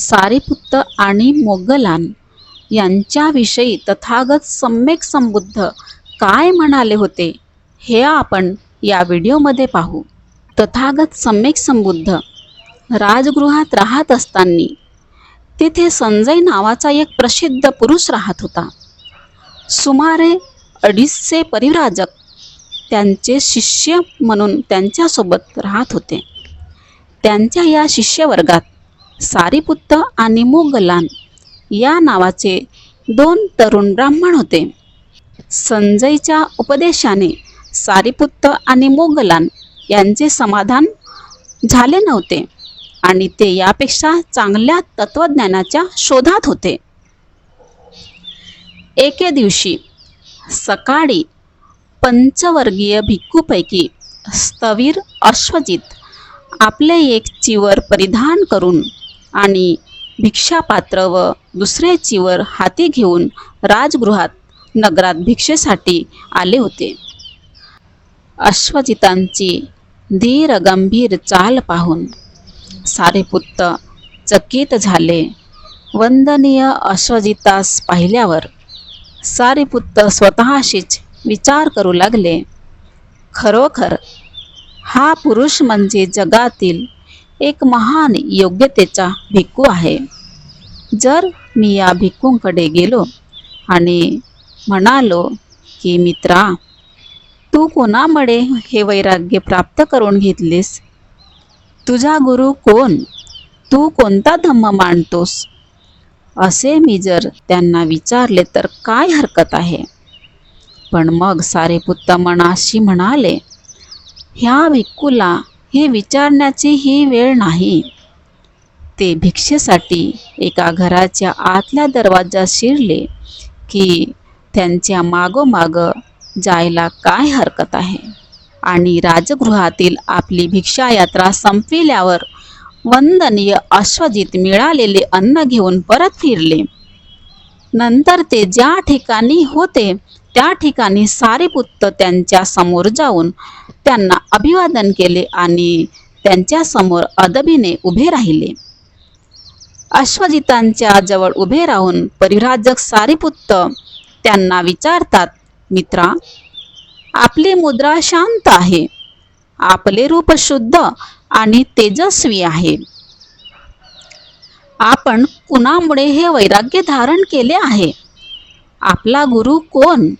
सारीपुत्त आणि मोगलान यांच्याविषयी तथागत सम्यक संबुद्ध काय म्हणाले होते हे आपण या व्हिडिओमध्ये पाहू. तथागत सम्यक संबुद्ध राजगृहात राहत असताना तिथे संजय नावाचा एक प्रसिद्ध पुरुष राहत होता. सुमारे अडीचशे परिव्राजक त्यांचे शिष्य म्हणून त्यांच्यासोबत राहत होते. त्यांच्या या शिष्यवर्गात सारीपुत्त आणि मोगलान या नावाचे दोन तरुण ब्राह्मण होते. संजयच्या उपदेशाने सारीपुत्त आणि मोगलान यांचे समाधान झाले नव्हते आणि ते यापेक्षा चांगल्या तत्वज्ञानाच्या शोधात होते. एके दिवशी सकाळी पंचवर्गीय भिक्खूपैकी स्थवीर अश्वजित आपले एक चिवर परिधान करून आणि भिक्षापात्र व दुसऱ्या चिवर हाती घेऊन राजगृहात नगरात भिक्षेसाठी आले होते. अश्वजितांची धीर गंभीर चाल पाहून सारेपुत्त चकित झाले. वंदनीय अश्वजितास पाहिल्यावर सारीपुत्त स्वतःशीच विचार करू लागले. खरोखर हा पुरुष म्हणजे जगातील एक महान योग्यतेचा भिक्खू आहे. जर मी या भिक्खूंकडे गेलो आणि म्हणालो की मित्रा तू कोणामुळे हे वैराग्य प्राप्त करून घेतलीस? तुझा गुरु कोण? तू कोणता धम्म मांडतोस असे मी जर त्यांना विचारले तर काय हरकत आहे? पण मग सारे पुत्त मनाशी म्हणाले ह्या भिक्खूला हे विचारण्याची ही वेळ नाही. ते भिक्षेसाठी एका घराच्या आतल्या दरवाजात शिरले की त्यांच्या मागोमाग जायला काय हरकत आहे आणि राजगृहातील आपली भिक्षायात्रा संपविल्यावर वंदनीय अश्वजित मिळालेले अन्न घेऊन परत फिरले. नंतर ते ज्या ठिकाणी होते त्या ठिकाणी सारीपुत्त त्यांच्यासमोर जाऊन त्यांना अभिवादन केले आणि त्यांच्यासमोर अदबीने उभे राहिले. अश्वजितांच्या जवळ उभे राहून परिव्राजक सारीपुत्त त्यांना विचारतात मित्रा आपली मुद्रा शांत आहे आपले रूप शुद्ध आणि तेजस्वी आहे. आपण कुणामुळे हे वैराग्य धारण केले आहे? आपला गुरु कोण?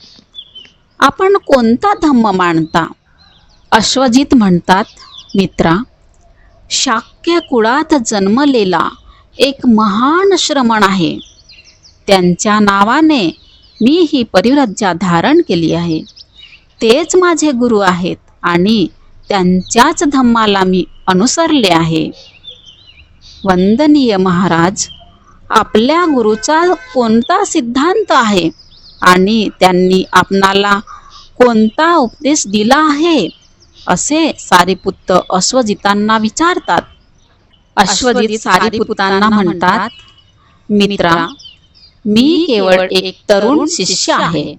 आपण कोणता धम्म मानता? अश्वजित म्हणतात मित्रा शाक्य कुळात जन्मलेला एक महान श्रमण आहे. त्यांच्या नावाने मी ही परिव्रज्जा धारण केली आहे. तेच माझे गुरु आहेत आणि त्यांच्याच धम्माला मी अनुसरले आहे. वंदनीय महाराज आपल्या गुरुचा कोणता सिद्धांत आहे? आणि त्यांनी आपणाला कोणता उपदेश दिला आहे? असे सारीपुत्त अश्वजितांना विचारतात. अश्वजित सारीपुत्तांना म्हणतात मित्रा मी केवळ एक तरुण शिष्य आहे.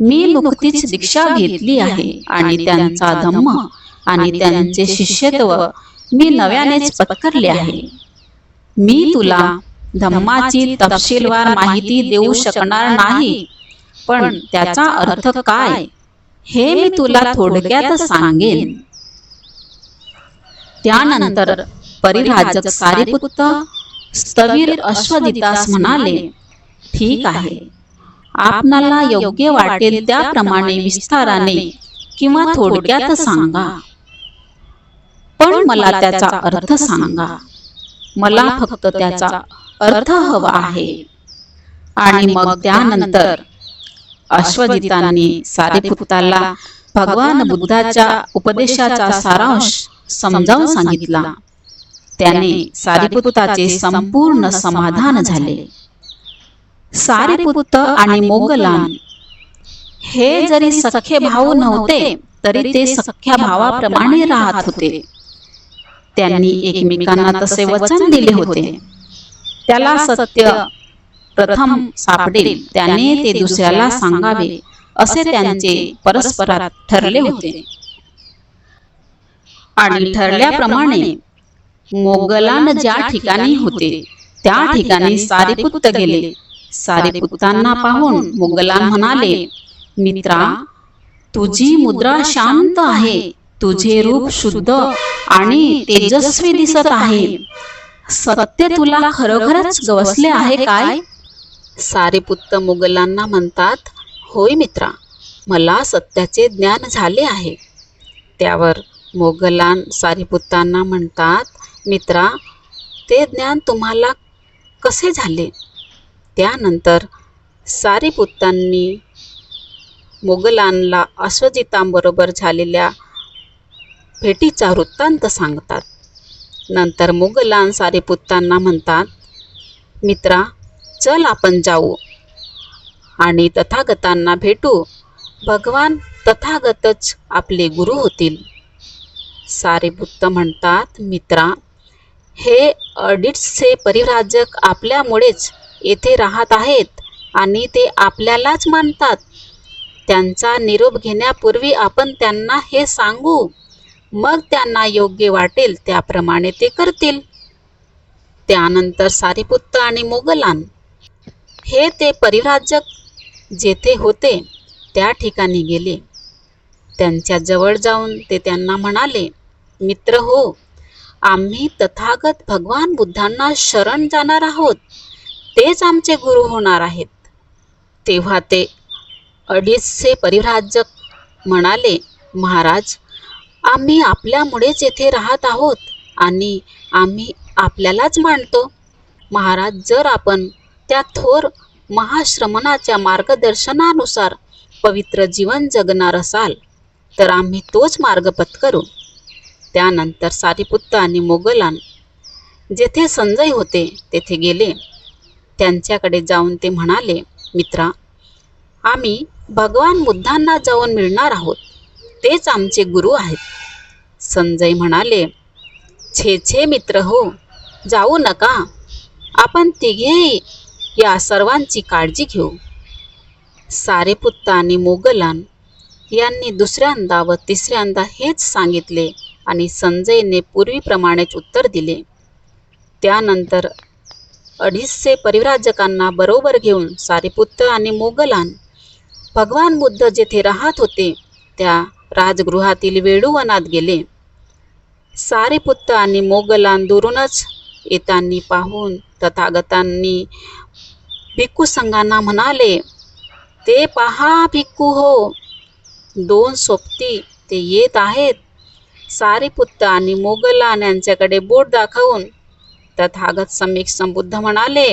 मी नुकतीच दीक्षा घेतली आहे आणि त्यांचा धम्म आणि त्यांचे शिष्यत्व मी नव्यानेच पत्करले आहे. मी तुला धम्माची तपशीलवार माहिती देऊ शकणार नाही. पण त्याचा अर्थ काय? हे मी तुला थोडक्यात सांगेन. त्यानंतर परिराजक सारीपुत्त स्थवीर अश्वजितास म्हणाले ठीक आहे. आपणाला योग्य वाटेल त्याप्रमाणे विस्ताराने किंवा थोडक्यात सांगा. पण मला त्याचा अर्थ सांगा. मला फक्त त्याचा अर्थ हवा आहे. आणि मग त्यानंतर अश्वजितांनी सारीपुत्ताला भगवान बुद्धाच्या उपदेशाचा सारांश समजावून सांगितला. त्याने सारीपुत्ताचे संपूर्ण समाधान झाले. सारीपुत्त आणि मोगलान हे जरी सखे भाऊ नव्हते तरी ते सख्या भावाप्रमाणे राहत होते. त्यांनी एकमेकांना तसे वचन दिले होते. त्याला सत्य प्रथम सापडेल त्याने ते दुसऱ्याला सांगावे असे त्यांचे परस्परात ठरले होते. आणि ठरल्याप्रमाणे मोगलान ज्या ठिकाणी होते त्या ठिकाणी सारीपुत्त गेले. सारीपुत्तांना पाहून मुगलान म्हणाले मित्रा तुझी मुद्रा शांत आहे. तुझे रूप शुद्ध आणि तेजस्वी दिसत आहे. सत्य तुला खरोखरच गवसले आहे काय? सारीपुत्त मुघलांना म्हणतात होय मित्रा मला सत्याचे ज्ञान झाले आहे. त्यावर मोगलान सारीपुतांना म्हणतात मित्रा ते ज्ञान तुम्हाला कसे झाले? त्यानंतर सारीपुतांनी मोगलांना अश्वजितांबरोबर झालेल्या भेटीचा वृत्तांत सांगतात. नंतर मुघलान सारीपुत्तांना म्हणतात मित्रा चल आपण जाऊ आणि तथागतांना भेटू. भगवान तथागतच आपले गुरु होतील. सारीपुत्त म्हणतात मित्रा हे अडिट्सचे परिव्राजक आपल्यामुळेच येथे राहत आहेत आणि ते आपल्यालाच मानतात. त्यांचा निरोप घेण्यापूर्वी आपण त्यांना हे सांगू. मग त्यांना योग्य वाटेल त्याप्रमाणे ते करतील. त्यानंतर सारीपुत्त आणि मोगलान हे ते परिव्राजक जेथे होते त्या ठिकाणी गेले. त्यांच्या जवळ जाऊन ते त्यांना म्हणाले मित्र हो आम्ही तथागत भगवान बुद्धांना शरण जाणार आहोत. तेच आमचे गुरु होणार आहेत. तेव्हा ते अडीचशे परिव्राजक म्हणाले महाराज आम्ही आपल्यामुळेच येथे राहत आहोत आणि आम्ही आपल्यालाच मानतो. महाराज जर आपण त्या थोर महाश्रमणाच्या मार्गदर्शनानुसार पवित्र जीवन जगणार असाल तर आम्ही तोच मार्ग पत्करू त्यानंतर सारीपुत्त आणि मोगलान जेथे संजय होते तेथे गेले. त्यांच्याकडे जाऊन ते म्हणाले मित्रा आम्ही भगवान बुद्धांना जाऊन मिळणार आहोत. तेच आमचे गुरु आहेत. संजय म्हणाले छे छे मित्र हो जाऊ नका. आपण तिघेही या सर्वांची काळजी घेऊ. सारेपुत्त आणि मोगलान यांनी दुसऱ्यांदा व तिसऱ्यांदा हेच सांगितले आणि संजयने पूर्वीप्रमाणेच उत्तर दिले. त्यानंतर अडीचशे परिव्राजकांना बरोबर घेऊन सारेपुत्त आणि मोगलान भगवान बुद्ध जेथे राहत होते त्या राजगृहातील वेळूवनात गेले. सारीपुत्त आणि मोगलान दुरूनच येतांनी पाहून तथागतांनी भिक्खू संघांना म्हणाले ते पहा भिक्खू हो दोन सोबती ते येत आहेत. सारीपुत्त आणि मोगलान यांच्याकडे बोट दाखवून तथागत समीक संबुद्ध म्हणाले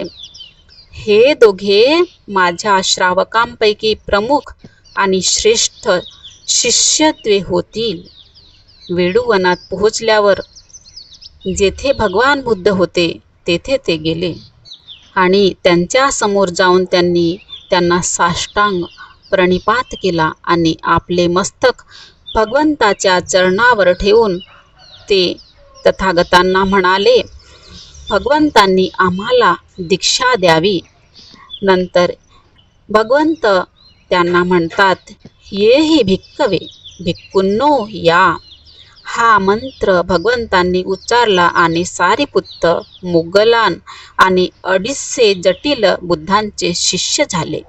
हे दोघे माझ्या श्रावकांपैकी प्रमुख आणि श्रेष्ठ शिष्यत्वे होतील. वेडूवनात पोहोचल्यावर जेथे भगवान बुद्ध होते तेथे ते गेले. आणि त्यांच्यासमोर जाऊन त्यांनी त्यांना साष्टांग प्रणिपात केला आणि आपले मस्तक भगवंताच्या चरणावर ठेवून ते तथागतांना म्हणाले भगवंतांनी आम्हाला दीक्षा द्यावी. नंतर भगवंत त्यांना म्हणतात ये भिक्कवे भिक्कुन्नो या. हा मंत्र भगवंतांनी उच्चारला आणि सारीपुत्त मुगलान आणि अडीचशे जटिल बुद्धांचे शिष्य झाले.